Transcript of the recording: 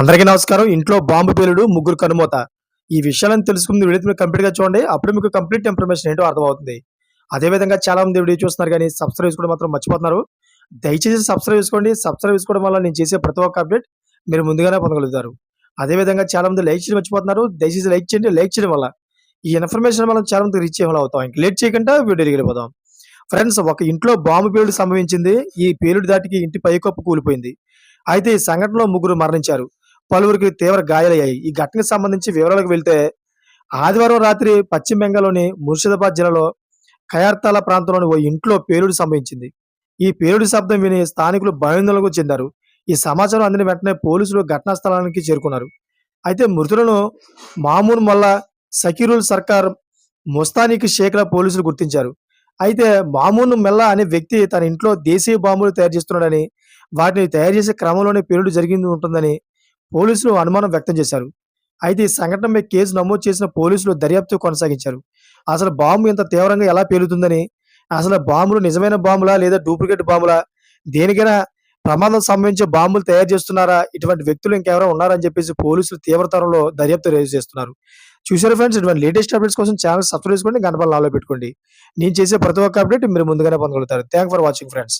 అందరికీ నమస్కారం. ఇంట్లో బాంబు పేలుడు ముగ్గురు కనుమూత. ఈ విషయాలను తెలుసుకుని వీడియో కంప్లీట్గా కంప్లీట్గా చూడండి. అప్పుడు మీకు కంప్లీట్ ఇన్ఫర్మేషన్ ఏంటో అర్థమవుతుంది. అదే విధంగా చాలా మంది వీడియో చూస్తున్నారు కానీ సబ్స్క్రైబ్ చేసుకోవడం మాత్రం మర్చిపోతున్నారు. దయచేసి సబ్స్క్రైబ్ చేసుకోండి. సబ్స్క్రైబ్ చేసుకోవడం వల్ల నేను చేసే ప్రతి ఒక్క అప్డేట్ మీరు ముందుగానే పొందగలుగుతారు. అదే విధంగా చాలా మంది లైక్ చేయడం మర్చిపోతున్నారు. దయచేసి లైక్ చేయండి. లైక్ చేయడం వల్ల ఈ ఇన్ఫర్మేషన్ మనం చాలా మంది రీచ్ అయ్యేలా అవుతాం. ఇంక లేట్ చేయకుండా వీడియోకి వెళ్ళిపోదాం ఫ్రెండ్స్ ఒక ఇంట్లో బాంబు పేలుడు సంభవించింది. ఈ పేలుడు దాటికి ఇంటి పైకప్పు కూలిపోయింది. అయితే ఈ సంఘటనలో ముగ్గురు మరణించారు. పలువురికి తీవ్ర గాయాలయ్యాయి. ఈ ఘటనకు సంబంధించి వివరాలకు వెళ్తే ఆదివారం రాత్రి పశ్చిమ బెంగాల్లోని ముర్షిదాబాద్ జిల్లాలో ఖయార్తాల ప్రాంతంలోని ఓ ఇంట్లో పేలుడు సంభవించింది. ఈ పేలుడు శబ్దం విని స్థానికులు భయాందోళనకు చెందారు. ఈ సమాచారం అందిన వెంటనే పోలీసులు ఘటనా స్థలానికి చేరుకున్నారు. అయితే మృతులను మామూన్ మల్లా సకీరుల్ సర్కార్ ముస్తానిక్ షేఖ్ల పోలీసులు గుర్తించారు. అయితే మామూన్ మెల్లా అనే వ్యక్తి తన ఇంట్లో దేశీయ బాంబులు తయారు చేస్తున్నాడని వాటిని తయారు చేసే క్రమంలోనే పేలుడు జరిగింది ఉంటుందని పోలీసులు అనుమానం వ్యక్తం చేశారు. అయితే ఈ సంఘటనపై కేసు నమోదు చేసిన పోలీసులు దర్యాప్తు కొనసాగించారు. అసలు బాంబు ఇంత తీవ్రంగా ఎలా పేలుతుందని అసలు బాంబులు నిజమైన బాంబులా లేదా డూప్లికేట్ బాంబులా దేనికైనా ప్రమాదం సంబంధించి బాంబులు తయారు చేస్తున్నారా ఇటువంటి వ్యక్తులు ఇంకెవరో ఉన్నారని చెప్పేసి పోలీసులు తీవ్రతరంలో దర్యాప్తు రేజ్ చేస్తున్నారు. చూసారు ఫ్రెండ్స్ ఇటువంటి లేటెస్ట్ అప్డేట్స్ కోసం ఛానల్ సబ్స్క్రైబ్ చేసుకోండి గంటపల్లి నాలో పెట్టుకోండి. నేను చేసే ప్రతి ఒక్క అప్డేట్ మీరు ముందుగానే పొందగలుగుతారు. Thank for watching friends